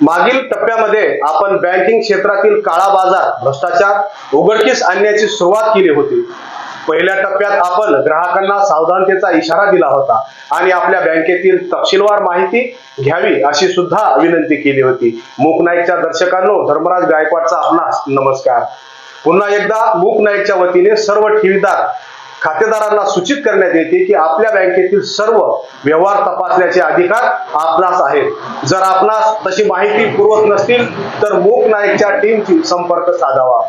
मागील टप्प्यामध्ये आपण बँकिंग क्षेत्रातील काळा बाजार भ्रष्टाचार उघडकीस आणण्याची सुरुवात केली होती. पहिल्या टप्प्यात आपण ग्राहकांना सावधानतेचा इशारा दिला होता आणि आपल्या बँकेतील तपशीलवार माहिती घ्यावी अशी सुद्धा विनंती केली होती. मूक नाईकच्या दर्शकांनो धर्मराज गायकवाडचा आपणास नमस्कार. पुन्हा एकदा मूक नाईकच्या वतीने सर्व ठेवीदार खातेदारांना सूचित करण्यात येते की आपल्या बँकेतील सर्व व्यवहार तपासण्याचे अधिकार आपणास आहेत. जर आपणास तशी माहिती पुरवत नसतील तर मूक नाईकच्या टीमशी संपर्क साधावा.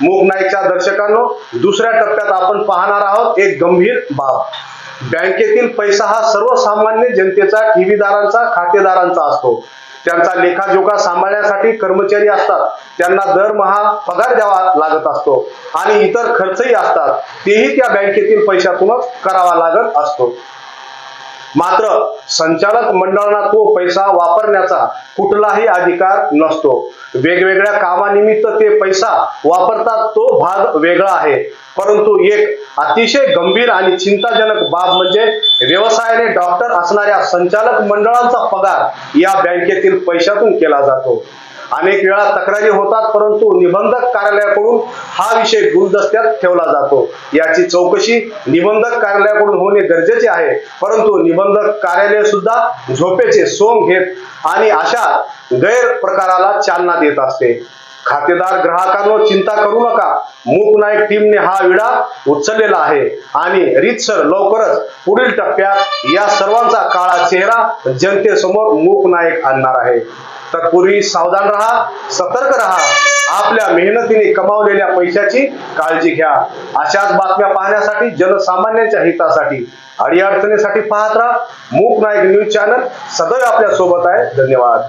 मूक नाईकच्या दर्शकांनो दुसऱ्या टप्प्यात आपण पाहणार आहोत एक गंभीर बाब. बँकेतील पैसा हा सर्वसामान्य जनतेचा ठेवीदारांचा खातेदारांचा असतो. त्यांचा लेखाजोखा सांभाळण्यासाठी कर्मचारी असतात. त्यांना दरमहा पगार द्यावा लागत असतो आणि इतर खर्चही असतात. तेही त्या बँकेतील पैशातूनच करावा लागत असतो. मात्र संचालक मंडळांना तो पैसा वापरण्याचा कुठलाही अधिकार नसतो. वेगवेगळ्या कामानिमित्त ते पैसा वापरतात तो भाग वेगळा आहे. परंतु एक अतिशय गंभीर आणि चिंताजनक बाब म्हणजे व्यवसायाने डॉक्टर असणाऱ्या संचालक मंडळांचा पगार या बँकेतील पैशातून केला जातो. अनेक वेळा तक्रारी होतात परंतु निबंधक कार्यालयाकडून हा विषय गुलदस्त्यात ठेवला जातो. याची चौकशी निबंधक कार्यालयाकडून होणे गरजेचे आहे परंतु निबंधक कार्यालय सुद्धा झोपेचे सोंग घेत आणि अशा गैरप्रकाराला चालना देत असते. खातेदार ग्राहकांवर चिंता करू नका. मूक नाईक टीमने हा विडा उचललेला आहे. आणि रीतसर लवकरच पुढील टप्प्यात या सर्वांचा काळा चेहरा जनतेसमोर मूक नाईक आणणार आहे. तत्पूर्वी सावधान राहा सतर्क राहा. आपल्या मेहनतीने कमावलेल्या पैशाची काळजी घ्या. अशाच बातम्या पाहण्यासाठी जनसामान्यांच्या हितासाठी अडीअडचणीसाठी पाहत राहा. मूक नाईक न्यूज चॅनल सदैव आपल्यासोबत आहे. धन्यवाद.